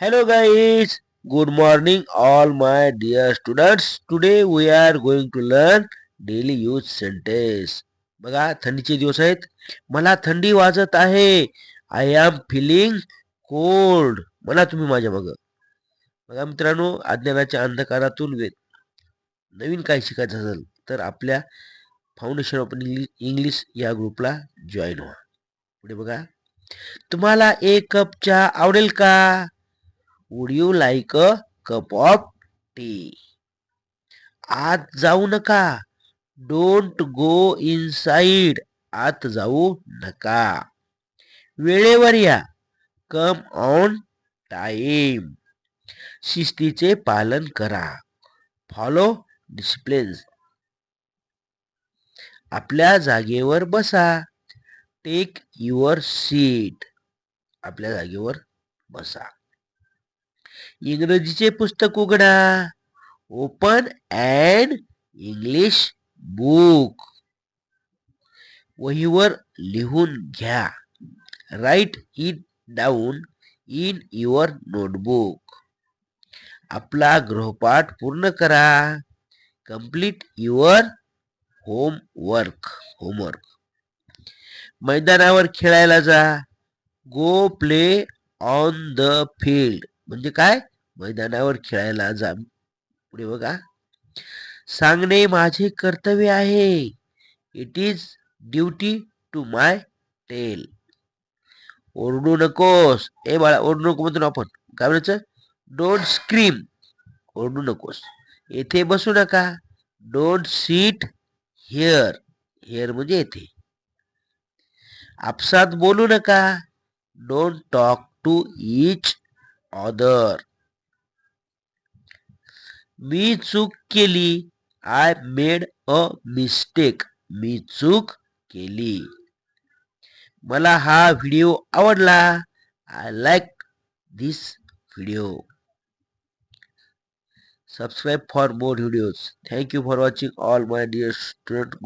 Hello guys, good morning all my dear students. Today we are going to learn daily use sentence. बघा थंडीचे दिवस आहेत. मला थंडी वाजत आहे. आय एम फिलिंग कोल्ड म्हणा तुम्ही माझ्या मग बघा मित्रांनो अज्ञानाच्या अंधकारातून नवीन काय शिकायचं असेल तर आपल्या फाउंडेशन ऑफ इंग्लिश या ग्रुपला जॉईन व्हा. पुढे बघा. तुम्हाला एक कप चहा आवडेल का? Would you like a cup of tea आत जाऊ नका. डोंट गो इनसाइड आत जाऊ नका. वेळेवर या. कम ऑन टाईम शिस्तीचे पालन करा. फॉलो डिसिप्लिन आपल्या जागेवर बसा. टेक युअर सीट आपल्या जागेवर बसा. इंग्रजीचे पुस्तक उघडा. ओपन अँड इंग्लिश बुक वहीवर लिहून घ्या. Write it down in your notebook आपला गृहपाठ पूर्ण करा. कंप्लीट युअर होमवर्क होमवर्क मैदानावर खेळायला जा. Go play on the field म्हणजे काय? मैदानावर खेळायला जा पुढे बघा. सांगणे माझे कर्तव्य आहे. It is duty to my tell ओरडू नकोस. ए बाळा ओरडू नको म्हणतो आपण. काय म्हणायचं? डोंट स्क्रीम ओरडू नकोस. येथे बसू नका. डोंट सीट हिअर हिअर म्हणजे येथे. आपसात बोलू नका. Don't talk to each other. मी चूक केली. आय मेड अ मिस्टेक मी चूक केली. मला हा व्हिडिओ आवडला. I like this video subscribe for more videos thank you for watching all my dear student